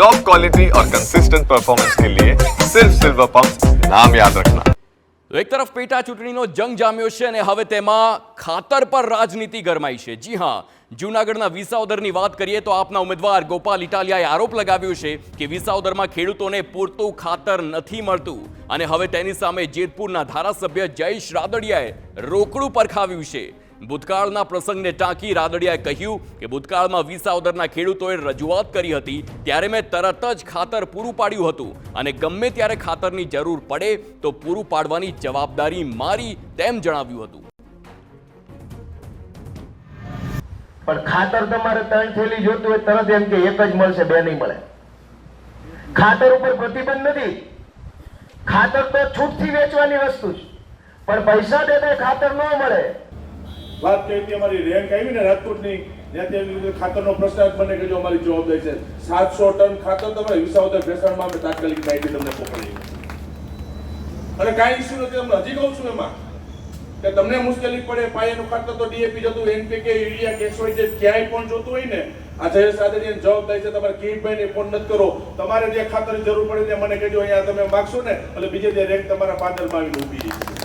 Top quality और consistent performance के लिए सिर्फ सिल्वर पंप नाम याद रखना તો એક તરફ પેટા ચૂંટણીનો જંગ જામ્યો છે અને હવે તેમાં ખાતર પર રાજનીતિ ગરમાઈ છે જી હા જૂનાગઢના વિસાવદરની વાત કરીએ તો આપના ઉમેદવાર ગોપાલ ઇટાલિયાએ આરોપ લગાવ્યો છે કે વિસાવદરમાં ખેડૂતોને પૂરતું ખાતર નથી મળતું અને હવે તેની સામે જેતપુરના ધારાસભ્ય જયેશ રાદડિયાએ રોકડું પરખાવ્યું છે ભૂતકાળના પ્રસંગને ટાંકી રાદડિયાએ કહ્યું કે ભૂતકાળમાં વિસાવદરના ખેડૂતોએ રજૂઆત કરી હતી, ત્યારે મેં તરત જ ખાતર પૂરું પાડ્યું હતું. અને ગમે ત્યારે ખાતરની જરૂર પડે, તો પૂરું પાડવાની જવાબદારી મારી તેમ જણાવ્યું હતું. પણ ખાતર તમારે ત્રણ થેલી જોતું હોય, તરત એમ કે એક જ મળશે, બે નહીં મળે. ખાતર ઉપર પ્રતિબંધ નથી. ખાતર તો છૂટથી વેચવાની વસ્તુ છે પણ પૈસા દેતા ખાતર ન મળે. વાત કહી હતી, અમારી રેન્ક આવી ને રાજકોટની ખાતરનો પ્રશ્ન બને કે જો અમારી જવાબદારી છે. સાતસો ટન ખાતર તમારે વિસાવદર ભેસાણમાં અમે તાત્કાલિક માહિતી તમને પકડી અને કાંઈ ઇસ્યુ નથી, તમને હજી કહું છું એમાં, કે તમને મુશ્કેલી પડે, પાયાનું ખાતર તો ડીએપી જતું એનપીકે યુરિયા કેસોય જે ક્યાંય પણ જોતું હોય ને, આ જયેશ સાદડીની જવાબદારી છે, તમારે કિરીટભાઈને ફોન નથી કરો. તમારે જે ખાતરની જરૂર પડે તે મને કહેજો, અહીંયા તમે માગશો ને, એટલે બીજે જે રેન્ક તમારા પાદરમાં આવીને ઊભી રહી